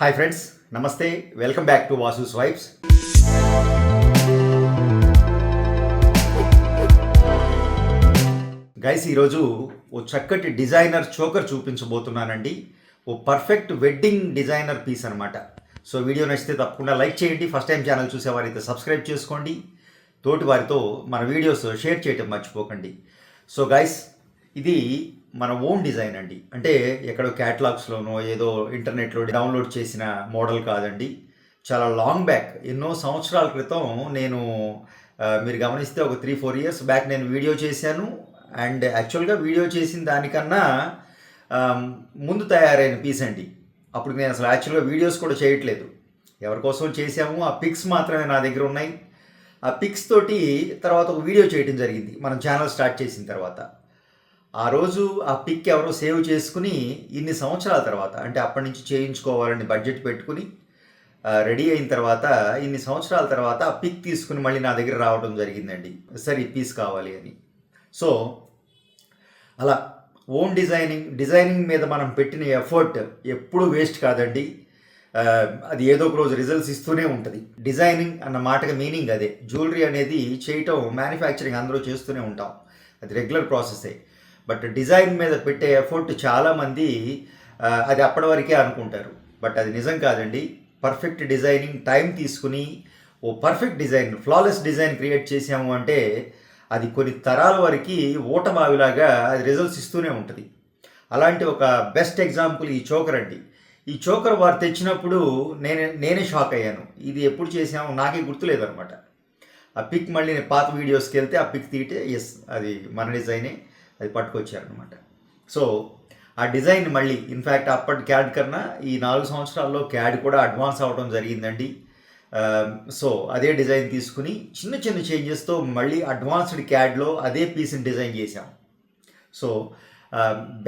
Hi friends నమస్తే welcome back to Vasu swipes guys ఈరోజు ఓ చక్కటి డిజైనర్ చోకర్ చూపించబోతున్నానండి. ఓ పర్ఫెక్ట్ వెడ్డింగ్ డిజైనర్ పీస్ అనమాట సో వీడియో నచ్చితే తప్పకుండా లైక్ చేయండి. ఫస్ట్ టైం ఛానల్ చూసేవారైతే సబ్స్క్రైబ్ చేసుకోండి. తోటి వారితో మన వీడియోస్ షేర్ చేయటం మర్చిపోకండి. సో గైస్ ఇది మన ఓన్ డిజైన్ అండి. అంటే ఎక్కడో క్యాటలాగ్స్లోనో ఏదో ఇంటర్నెట్లో డౌన్లోడ్ చేసిన మోడల్ కాదండి. చాలా లాంగ్ బ్యాక్. ఎన్నో సంవత్సరాల క్రితం నేను మీరు గమనిస్తే ఒక త్రీ ఫోర్ ఇయర్స్ బ్యాక్ నేను వీడియో చేశాను. అండ్ యాక్చువల్గా వీడియో చేసిన దానికన్నా ముందు తయారైన పీస్ అండి. అప్పుడు నేను అసలు యాక్చువల్గా వీడియోస్ కూడా చేయట్లేదు. ఎవరికోసం చేసాము ఆ పిక్స్ మాత్రమే నా దగ్గర ఉన్నాయి. ఆ పిక్స్ తోటి తర్వాత ఒక వీడియో చేయడం జరిగింది. మనం ఛానల్ స్టార్ట్ చేసిన తర్వాత. ఆ రోజు ఆ పిక్ ఎవరో సేవ్ చేసుకుని ఇన్ని సంవత్సరాల తర్వాత అంటే అప్పటి నుంచి చేయించుకోవాలని బడ్జెట్ పెట్టుకుని రెడీ అయిన తర్వాత ఇన్ని సంవత్సరాల తర్వాత ఆ పిక్ తీసుకుని మళ్ళీ నా దగ్గర రావడం జరిగిందండి. సరే ఈ పీస్ కావాలి అని. సో అలా ఓన్ డిజైనింగ్ డిజైనింగ్ మీద మనం పెట్టిన ఎఫర్ట్ ఎప్పుడూ వేస్ట్ కాదండి. అది ఏదో ఒక రోజు రిజల్ట్స్ ఇస్తూనే ఉంటుంది. డిజైనింగ్ అన్న మాటకి మీనింగ్ అదే. జ్యువెలరీ అనేది చేయటం మ్యానుఫ్యాక్చరింగ్ అందరూ చేస్తూనే ఉంటాం. అది రెగ్యులర్ ప్రాసెసే. బట్ డిజైన్ మీద పెట్టే ఎఫర్ట్ చాలామంది అది అప్పటి వరకే అనుకుంటారు. బట్ అది నిజం కాదండి. పర్ఫెక్ట్ డిజైనింగ్ టైం తీసుకుని ఓ perfect design flawless design create చేసాము అంటే అది కొన్ని తరాల వరకు ఊటమావిలాగా అది రిజల్ట్స్ ఇస్తూనే ఉంటుంది. అలాంటి ఒక బెస్ట్ ఎగ్జాంపుల్ ఈ చోకర్ అండి. ఈ చోకర్ వారు తెచ్చినప్పుడు నేనే నేనే షాక్ అయ్యాను. ఇది ఎప్పుడు చేసాము నాకే గుర్తులేదనమాట ఆ పిక్ మళ్ళీ నేను పాత వీడియోస్కి వెళ్తే ఆ పిక్ తీటే ఎస్ అది మన డిజైనే. అది పట్టుకొచ్చారనమాట సో ఆ డిజైన్ మళ్ళీ ఇన్ఫ్యాక్ట్ అప్పటి క్యాడ్ కన్నా ఈ నాలుగు సంవత్సరాల్లో క్యాడ్ కూడా అడ్వాన్స్ అవ్వడం జరిగిందండి. సో అదే డిజైన్ తీసుకుని చిన్న చిన్న చేంజెస్తో మళ్ళీ అడ్వాన్స్డ్ క్యాడ్లో అదే పీస్ని డిజైన్ చేశాం. So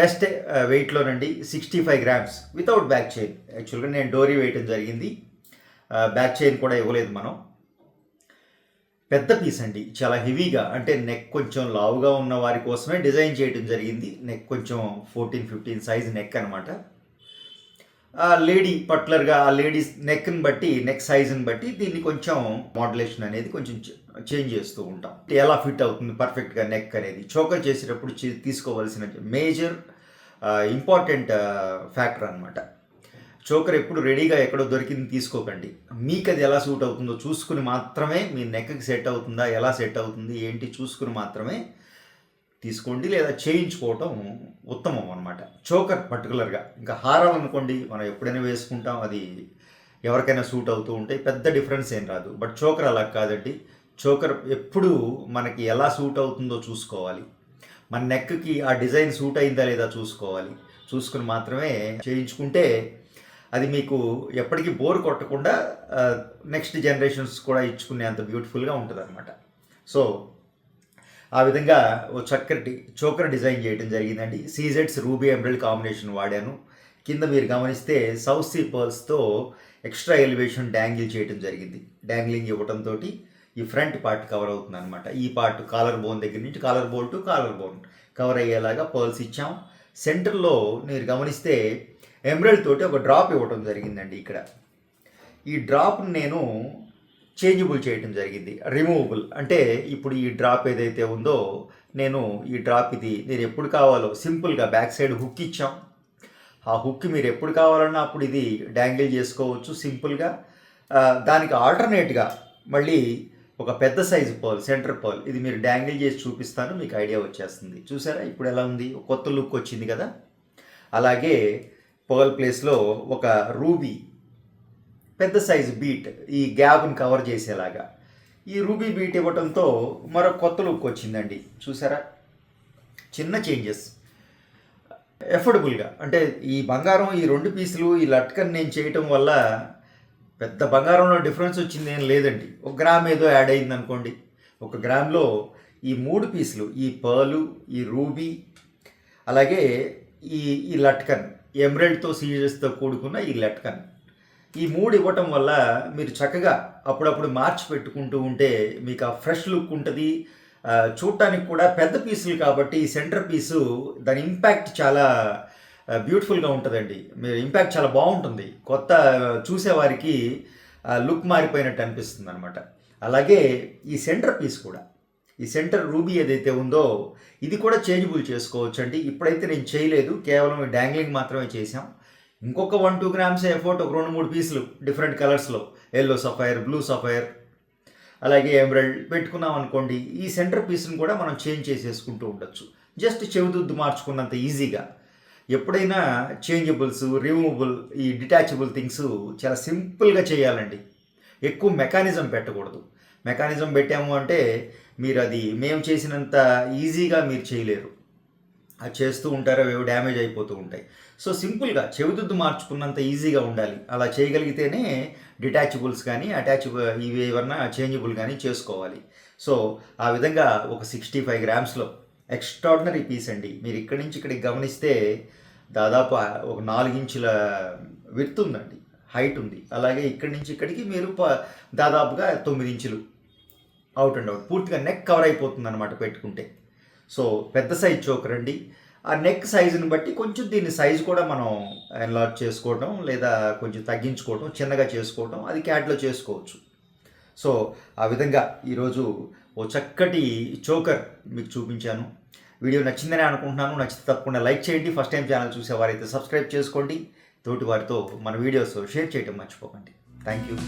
best వెయిట్లోనండి sixty five grams without back chain. యాక్చువల్గా నేను డోరీ వేయటం జరిగింది. బ్యాక్ చైన్ కూడా ఇవ్వలేదు మనం. పెద్ద పీస్ అండి. చాలా హెవీగా అంటే నెక్ కొంచెం లావుగా ఉన్న వారి కోసమే డిజైన్ చేయడం జరిగింది. నెక్ కొంచెం ఫోర్టీన్ ఫిఫ్టీన్ సైజ్ నెక్ అనమాట ఆ లేడీ పర్టికులర్గా ఆ లేడీస్ నెక్ని బట్టి నెక్ సైజుని బట్టి దీన్ని కొంచెం మోడలేషన్ అనేది కొంచెం చేంజ్ చేస్తూ ఉంటాం. ఎలా ఫిట్ అవుతుంది పర్ఫెక్ట్గా నెక్ అనేది. చోకర్ చేసేటప్పుడు తీసుకోవాల్సిన మేజర్ ఇంపార్టెంట్ ఫ్యాక్టర్ అనమాట చోకర్ ఎప్పుడు రెడీగా ఎక్కడో దొరికింది తీసుకోకండి. మీకు అది ఎలా సూట్ అవుతుందో చూసుకుని మాత్రమే మీ నెక్కకి సెట్ అవుతుందా ఎలా సెట్ అవుతుంది ఏంటి చూసుకుని మాత్రమే తీసుకోండి లేదా చేయించుకోవటం ఉత్తమం అనమాట చోకర్ పర్టికులర్గా ఇంకా హారాలు అనుకోండి మనం ఎప్పుడైనా వేసుకుంటాం అది ఎవరికైనా సూట్ అవుతూ ఉంటాయి పెద్ద డిఫరెన్స్ ఏం రాదు. బట్ చోకర్ అలా కాదండి. చోకర్ ఎప్పుడు మనకి ఎలా సూట్ అవుతుందో చూసుకోవాలి. మన నెక్కి ఆ డిజైన్ సూట్ అయిందా లేదా చూసుకోవాలి. చూసుకుని మాత్రమే చేయించుకుంటే అది మీకు ఎప్పటికీ బోర్ కొట్టకుండా నెక్స్ట్ జనరేషన్స్ కూడా ఇచ్చుకునే అంత బ్యూటిఫుల్గా ఉంటుంది అనమాట సో ఆ విధంగా ఓ చక్కటి చోకర్ డిజైన్ చేయడం జరిగిందండి. సీజెడ్స్ రూబీ ఎంబ్రాయిడ్ కాంబినేషన్ వాడాను. కింద మీరు గమనిస్తే సౌత్ సీ పర్ల్స్తో ఎక్స్ట్రా ఎలివేషన్ డ్యాంగిల్ చేయడం జరిగింది. డ్యాంగిలింగ్ ఇవ్వడంతో ఈ ఫ్రంట్ పార్ట్ కవర్ అవుతుంది అనమాట ఈ పార్ట్ కాలర్ బోన్ దగ్గర నుంచి collar bone to collar bone cover అయ్యేలాగా పర్ల్స్ ఇచ్చాం. సెంటర్లో మీరు గమనిస్తే ఎమరల్డ్ తోటి ఒక డ్రాప్ ఇవ్వడం జరిగిందండి ఇక్కడ. ఈ డ్రాప్ని నేను చేంజబుల్ చేయటం జరిగింది. రిమూవబుల్ అంటే ఇప్పుడు ఈ డ్రాప్ ఏదైతే ఉందో నేను ఈ డ్రాప్ ఇది నేను ఎప్పుడు కావాలో సింపుల్గా బ్యాక్ సైడ్ హుక్ ఇచ్చాం. ఆ హుక్ మీరు ఎప్పుడు కావాలన్నా అప్పుడు ఇది డ్యాంగిల్ చేసుకోవచ్చు సింపుల్గా దానికి ఆల్టర్నేట్గా మళ్ళీ ఒక పెద్ద సైజు పర్ల్ సెంటర్ పర్ల్ ఇది మీరు డ్యాంగిల్ చేసి చూపిస్తాను మీకు ఐడియా వచ్చేస్తుంది. చూసారా? ఇప్పుడు ఎలా ఉంది? కొత్త లుక్ వచ్చింది కదా? అలాగే పర్ల్ ప్లేస్లో ఒక రూబీ పెద్ద సైజు బీట్ ఈ గ్యాప్ని కవర్ చేసేలాగా. ఈ రూబీ బీట్ ఇవ్వడంతో మరో కొత్త లుక్ వచ్చిందండి. చూసారా? చిన్న చేంజెస్. ఎఫోర్డబుల్గా. అంటే ఈ బంగారం ఈ రెండు పీసులు ఈ లట్కన్ నేను చేయటం వల్ల పెద్ద బంగారంలో డిఫరెన్స్ వచ్చింది ఏం లేదండి. ఒక గ్రామ్ ఏదో యాడ్ అయింది అనుకోండి ఒక గ్రామ్లో ఈ మూడు పీసులు ఈ పర్లు ఈ రూబీ అలాగే ఈ ఈ లట్కన్ ఎమరల్డ్తో సీజెస్తో కూడుకున్న ఈ లెట్కన్. ఈ మూడు ఇవ్వటం వల్ల మీరు చక్కగా అప్పుడప్పుడు మార్చి పెట్టుకుంటూ ఉంటే మీకు ఆ ఫ్రెష్ లుక్ ఉంటుంది. చూడటానికి కూడా పెద్ద పీసులు కాబట్టి ఈ సెంటర్ పీసు దాని ఇంపాక్ట్ చాలా బ్యూటిఫుల్గా ఉంటుందండి. మీరు ఇంపాక్ట్ చాలా బాగుంటుంది. కొత్త చూసేవారికి లుక్ మారిపోయినట్టు అనిపిస్తుంది అనమాట అలాగే ఈ సెంటర్ పీస్ కూడా. ఈ సెంటర్ రూబీ ఏదైతే ఉందో ఇది కూడా చేంజబుల్ చేసుకోవచ్చు అండి ఇప్పుడైతే నేను చేయలేదు కేవలం డ్యాంగ్లింగ్ మాత్రమే చేసాం ఇంకొక వన్ టూ గ్రామ్స్ ఎఫోర్ట్ ఒక రెండు మూడు పీసులు డిఫరెంట్ కలర్స్లో ఎల్లో సఫైర్ బ్లూ సఫైర్ అలాగే ఎమరల్డ్ పెట్టుకున్నాం అనుకోండి ఈ సెంటర్ పీస్ని కూడా మనం చేంజ్ చేసేసుకుంటూ ఉండొచ్చు. జస్ట్ చెవిదుద్దు మార్చుకున్నంత ఈజీగా. ఎప్పుడైనా చేంజబుల్స్ రిమూవబుల్ ఈ డిటాచబుల్ థింగ్స్ చాలా సింపుల్గా చేయాలండి. ఎక్కువ మెకానిజం పెట్టకూడదు. మెకానిజం పెట్టాము అంటే మీరు అది మేము చేసినంత ఈజీగా మీరు చేయలేరు. అది చేస్తూ ఉంటారో అవి డ్యామేజ్ అయిపోతూ ఉంటాయి. సో సింపుల్గా చెవిదుద్దు మార్చుకున్నంత ఈజీగా ఉండాలి. అలా చేయగలిగితేనే డిటాచబుల్స్ కానీ అటాచ్ ఇవి ఏమన్నా చేంజబుల్ కానీ చేసుకోవాలి. సో ఆ విధంగా ఒక సిక్స్టీ ఫైవ్ గ్రామ్స్లో ఎక్స్ట్రాడినరీ పీస్ అండి. మీరు ఇక్కడి నుంచి ఇక్కడికి గమనిస్తే దాదాపు ఒక నాలుగు ఇంచుల ఉందండి. హైట్ ఉంది. అలాగే ఇక్కడి నుంచి ఇక్కడికి మీరు ప- దాదాపుగా తొమ్మిది ఇంచులు అవుట్ అండ్ అవుట్. పూర్తిగా నెక్ కవర్ అయిపోతుంది అనమాట పెట్టుకుంటే. సో పెద్ద సైజ్ చోకర్ అండి ఆ నెక్ సైజుని బట్టి కొంచెం దీని సైజు కూడా మనం ఎన్లార్జ్ చేసుకోవడం లేదా కొంచెం తగ్గించుకోవడం చిన్నగా చేసుకోవడం అది క్యాట్లో చేసుకోవచ్చు. సో ఆ విధంగా ఈరోజు ఓ చక్కటి చోకర్ మీకు చూపించాను. వీడియో నచ్చిందని అనుకుంటున్నాను. నచ్చితే తప్పకుండా లైక్ చేయండి. ఫస్ట్ టైం ఛానల్ చూసేవారైతే సబ్స్క్రైబ్ చేసుకోండి. తోటి వారితో మన వీడియోస్ షేర్ చేయడం మర్చిపోకండి. Thank you